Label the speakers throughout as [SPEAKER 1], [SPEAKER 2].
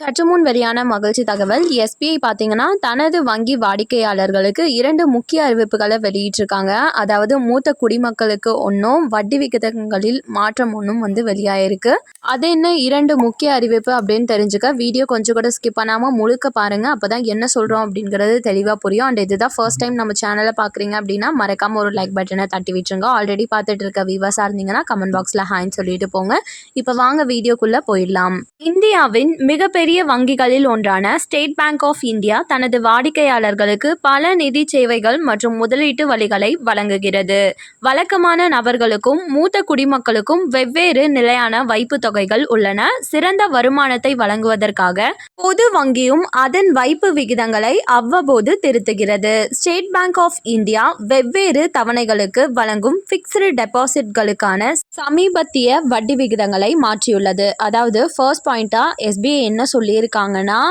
[SPEAKER 1] சற்றுமுன் வெளியான மகிழ்ச்சி தகவல் எஸ்பிஐ பார்த்தீங்கன்னா தனது வங்கி வாடிக்கையாளர்களுக்கு இரண்டு முக்கிய அறிவிப்புகளை வெளியிட்டிருக்காங்க. அதாவது மூத்த குடிமக்களுக்கு ஒன்றும் வட்டி விகிதங்களில் மாற்றம் ஒன்றும் வந்து வெளியாயிருக்கு. அது என்ன இரண்டு முக்கிய அறிவிப்பு அப்படின்னு தெரிஞ்சுக்க வீடியோ கொஞ்சம் கூட ஸ்கிப் பண்ணாமல் முழுக்க பாருங்கள் அப்போதான் என்ன சொல்கிறோம் அப்படிங்கிறது தெளிவாக புரியும். அண்ட் இதுதான் ஃபர்ஸ்ட் டைம் நம்ம சேனலை பார்க்குறீங்க அப்படின்னா மறக்காமல் ஒரு லைக் பட்டனை தட்டி விட்டுருங்க. ஆல்ரெடி பார்த்துட்டு இருக்க வியூவர்ஸாக இருந்தீங்கன்னா கமெண்ட் பாக்ஸில் ஹாய்ன்னு சொல்லிட்டு போங்க. இப்போ வாங்க வீடியோக்குள்ளே போயிடலாம். இந்தியாவின் மிகப்பெரிய வங்கிகளில் ஒன்றான ஸ்டேட் பேங்க் ஆஃப் இந்தியா தனது வாடிக்கையாளர்களுக்கு பல நிதி சேவைகள் மற்றும் முதலீட்டு வழிகளை வழங்குகிறது. வழக்கமான நபர்களுக்கும் மூத்த குடிமக்களுக்கும் வெவ்வேறு நிலையான வைப்பு தொகைகள் உள்ளன. சிறந்த வருமானத்தை வழங்குவதற்காக பொது வங்கியும் அதன் வைப்பு விகிதங்களை அவ்வப்போது திருத்துகிறது. ஸ்டேட் பேங்க் ஆஃப் இந்தியா வெவ்வேறு தவணைகளுக்கு வழங்கும் ஃபிக்ஸ்டு டெபாசிட்களுக்கான சமீபத்திய வட்டி விகிதங்களை மாற்றியுள்ளது. அதாவது ஃபர்ஸ்ட் பாயிண்டா எஸ்பிஐ என்ன சொல்லியிருக்காங்கன்னா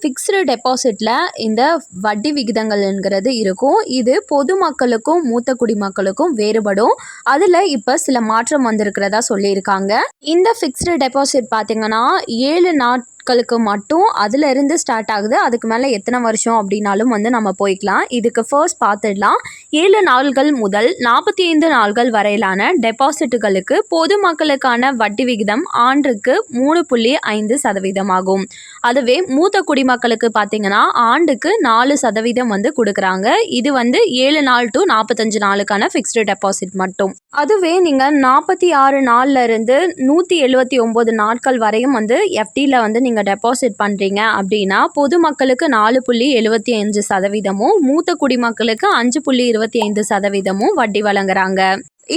[SPEAKER 1] ஃபிக்ஸ்டு டெபாசிட்டில் இந்த வட்டி விகிதங்கள்ங்கிறது இருக்கும். இது பொதுமக்களுக்கும் மூத்த குடிமக்களுக்கும் வேறுபடும். அதில் இப்போ சில மாற்றம் வந்திருக்கிறதா சொல்லியிருக்காங்க. இந்த ஃபிக்ஸ்டு டெபாசிட் பார்த்திங்கன்னா ஏழு நாட்களுக்கு மட்டும் அதுலேருந்து ஸ்டார்ட் ஆகுது. அதுக்கு மேலே எத்தனை வருஷம் அப்படின்னாலும் வந்து நம்ம போய்க்கலாம். இதுக்கு ஃபர்ஸ்ட் பார்த்துடலாம் ஏழு நாள்கள் முதல் நாற்பத்தி ஐந்து நாள்கள் வரையிலான டெபாசிட்டுகளுக்கு பொதுமக்களுக்கான வட்டி விகிதம் ஆண்டுக்கு மூணு புள்ளி ஐந்து சதவீதம் ஆகும். அதுவே மூத்த குடிமக்களுக்கு பார்த்தீங்கன்னா ஆண்டுக்கு நாலு சதவீதம் வந்து கொடுக்குறாங்க. இது வந்து ஏழு நாள் டு நாற்பத்தஞ்சு நாளுக்கான ஃபிக்ஸ்டு டெபாசிட் மட்டும். அதுவே நீங்கள் நாற்பத்தி ஆறு நாள்ல இருந்து நூற்றி எழுபத்தி ஒம்பது நாட்கள் வரையும் வந்து எஃப்டியில் வந்து நீங்கள் டெபாசிட் பண்ணுறீங்க அப்படின்னா பொதுமக்களுக்கு நாலு புள்ளி எழுபத்தி அஞ்சு சதவீதமும் மூத்த குடிமக்களுக்கு அஞ்சு புள்ளி இருபத்தி ஐந்து சதவீதமும் வட்டி வழங்குறாங்க.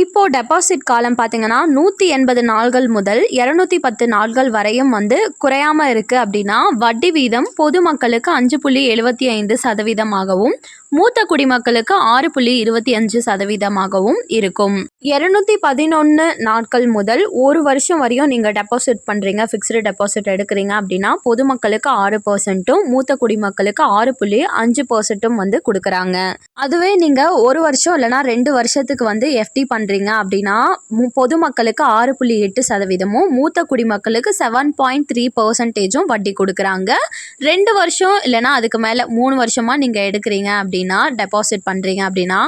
[SPEAKER 1] இப்போ டெபாசிட் காலம் பார்த்தீங்கன்னா நூற்றி எண்பது நாள்கள் முதல் இரநூத்தி பத்து நாள்கள் வரையும் வந்து குறையாம இருக்கு அப்படின்னா வட்டி வீதம் பொதுமக்களுக்கு அஞ்சு புள்ளி எழுபத்தி ஐந்து சதவீதமாகவும் மூத்த குடிமக்களுக்கு ஆறு புள்ளி இருபத்தி அஞ்சு சதவீதமாகவும் இருக்கும். இரநூத்தி பதினொன்று நாட்கள் முதல் ஒரு வருஷம் வரையும் நீங்கள் டெபாசிட் பண்ணுறீங்க ஃபிக்ஸ்டு டெபாசிட் எடுக்கிறீங்க அப்படின்னா பொதுமக்களுக்கு ஆறு பர்சன்ட்டும் மூத்த குடிமக்களுக்கு ஆறு புள்ளி அஞ்சு பர்சன்ட்டும் வந்து கொடுக்குறாங்க. அதுவே நீங்கள் ஒரு வருஷம் இல்லைனா ரெண்டு வருஷத்துக்கு வந்து எஃப்டி பண்ணுறீங்க அப்படின்னா மு பொதுமக்களுக்கு ஆறு புள்ளி எட்டு சதவீதமும் மூத்த குடிமக்களுக்கு செவன் பாயிண்ட் த்ரீ பர்சன்டேஜும் வட்டி கொடுக்குறாங்க. ரெண்டு வருஷம் இல்லைனா அதுக்கு மேலே மூணு வருஷமாக நீங்கள் எடுக்கிறீங்க அப்படின்னா டெபாசிட் பண்ணுறீங்க அப்படின்னா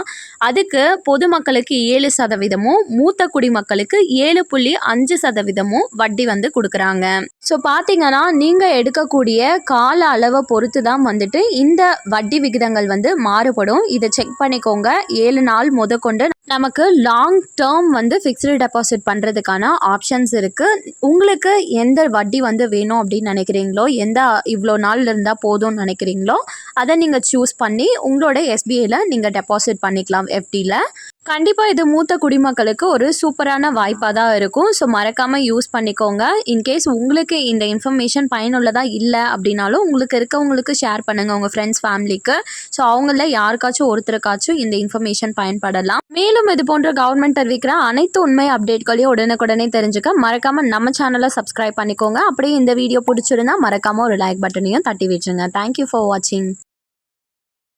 [SPEAKER 1] அதுக்கு பொதுமக்களுக்கு ஏழு சதவீதம் சதவீதமும் மூத்த குடிமக்களுக்கு ஏழு புள்ளி அஞ்சு சதவீதமும் வட்டி வந்து கொடுக்குறாங்க. ஸோ பார்த்தீங்கன்னா நீங்கள் எடுக்கக்கூடிய கால அளவை பொறுத்து தான் வந்துட்டு இந்த வட்டி விகிதங்கள் வந்து மாறுபடும். இதை செக் பண்ணிக்கோங்க. ஏழு நாள் முதற்கொண்டு நமக்கு லாங் டேர்ம் வந்து ஃபிக்ஸ்டு டெபாசிட் பண்ணுறதுக்கான ஆப்ஷன்ஸ் இருக்குது உங்களுக்கு எந்த வட்டி வந்து வேணும் அப்படின்னு நினைக்கிறீங்களோ எந்த இவ்வளோ நாள் இருந்தால் போதும்னு நினைக்கிறீங்களோ அதை நீங்கள் சூஸ் பண்ணி உங்களோட எஸ்பிஐயில் நீங்கள் டெபாசிட் பண்ணிக்கலாம் எஃப்டியில் கண்டிப்பாக இது மூத்த குடிமக்களுக்கு ஒரு சூப்பரான வாய்ப்பாக தான் இருக்கும். ஸோ மறக்காமல் யூஸ் பண்ணிக்கோங்க. இன்கேஸ் உங்களுக்கு இந்த இன்ஃபர்மேஷன் பயனுள்ளதாக இல்லை அப்படின்னாலும் உங்களுக்கு இருக்கவங்களுக்கு ஷேர் பண்ணுங்கள் உங்கள் ஃப்ரெண்ட்ஸ் ஃபேமிலிக்கு ஸோ அவங்கள யாருக்காச்சும் ஒருத்தருக்காச்சும் இந்த இன்ஃபர்மேஷன் பயன்படலாம். மேலும் இது போன்ற கவர்மெண்ட் அறிவிக்கிற அனைத்து உண்மை அப்டேட்களையும் உடனுக்குடனே தெரிஞ்சுக்க மறக்காமல் நம்ம சேனலை சப்ஸ்கிரைப் பண்ணிக்கோங்க. அப்படியே இந்த வீடியோ பிடிச்சிருந்தா மறக்காமல் ஒரு லைக் பட்டனையும் தட்டி விட்டுருங்க தேங்க்யூ ஃபார் வாட்சிங்